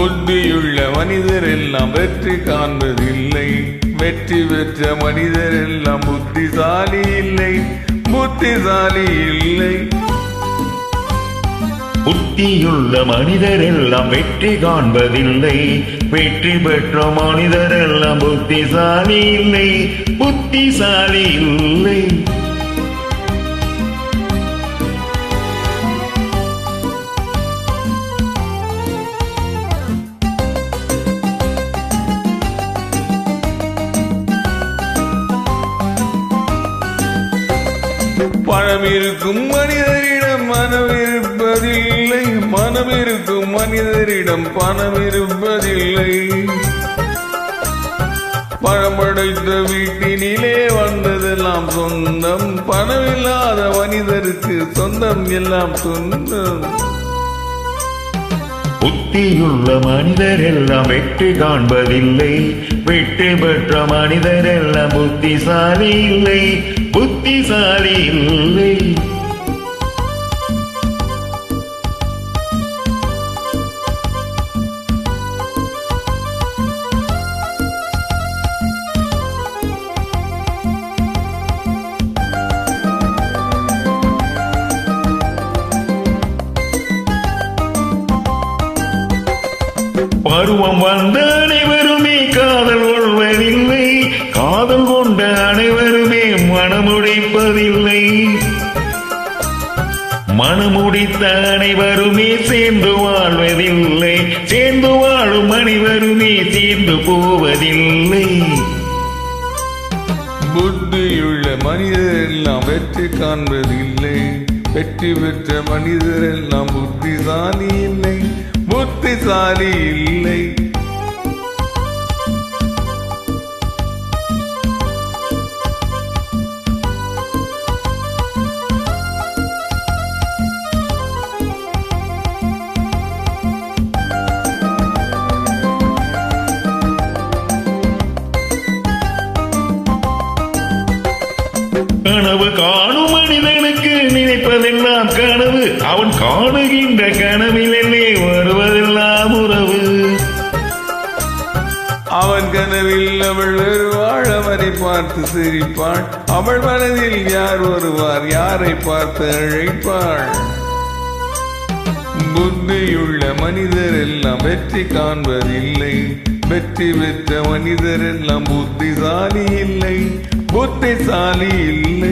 புத்தியுள்ள மனிதர் எல்லாம் வெற்றி காண்பதில்லை. வெற்றி பெற்ற மனிதர் எல்லாம் புத்திசாலி இல்லை. புத்திசாலி இல்லை. புத்தியுள்ள மனிதர் எல்லாம் வெற்றி காண்பதில்லை. வெற்றி பெற்ற மனிதர் எல்லாம் புத்திசாலி இல்லை. புத்திசாலி இல்லை. பணம் இருக்கும் மனிதரிடம் மனம் இருப்பதில்லை மனம் இருக்கும் மனிதரிடம் பணம் இருப்பதில்லை பணம் படைத்த வீட்டினிலே வந்ததெல்லாம் சொந்தம். பணமில்லாத மனிதருக்கு சொந்தம் எல்லாம் சொந்தம். புத்தியுள்ள மனிதர் எல்லாம் வெற்றி காண்பதில்லை. வெற்றி பெற்ற மனிதர் எல்லாம் புத்திசாலி இல்லை. புத்திசாலி இல்லை. பருவம் வந்த அனைவருமே காதல் கொள்வதில்லை. காதல் கொண்ட அனைவருமே மனமுடிப்பதில்லை. மனமுடித்த அனைவருமே சேர்ந்து வாழ்வதில்லை. சேர்ந்து வாழும் அனைவருமே சேர்ந்து போவதில்லை. புத்தியுள்ள மனிதரெல்லாம் வெற்றி காண்பதில்லை. வெற்றி பெற்ற மனிதர் எல்லாம் புத்திசாலி புத்திசாலி இல்லை. கனவு காணும் மனிதனுக்கு நினைப்பதெல்லாம் கனவு. அவன் காணுகின்ற கனவில் என்னே வருவ அவன் கனவில் அவள் வருவாள் அவனை பார்த்து சிரிப்பாள். அவள் மனதில் யார் வருவார் யாரை பார்த்து அழைப்பாள்? புத்தியுள்ள மனிதர் எல்லாம் வெற்றி காண்பதில்லை. வெற்றி பெற்ற மனிதர் எல்லாம் புத்திசாலி இல்லை. புத்திசாலி இல்லை.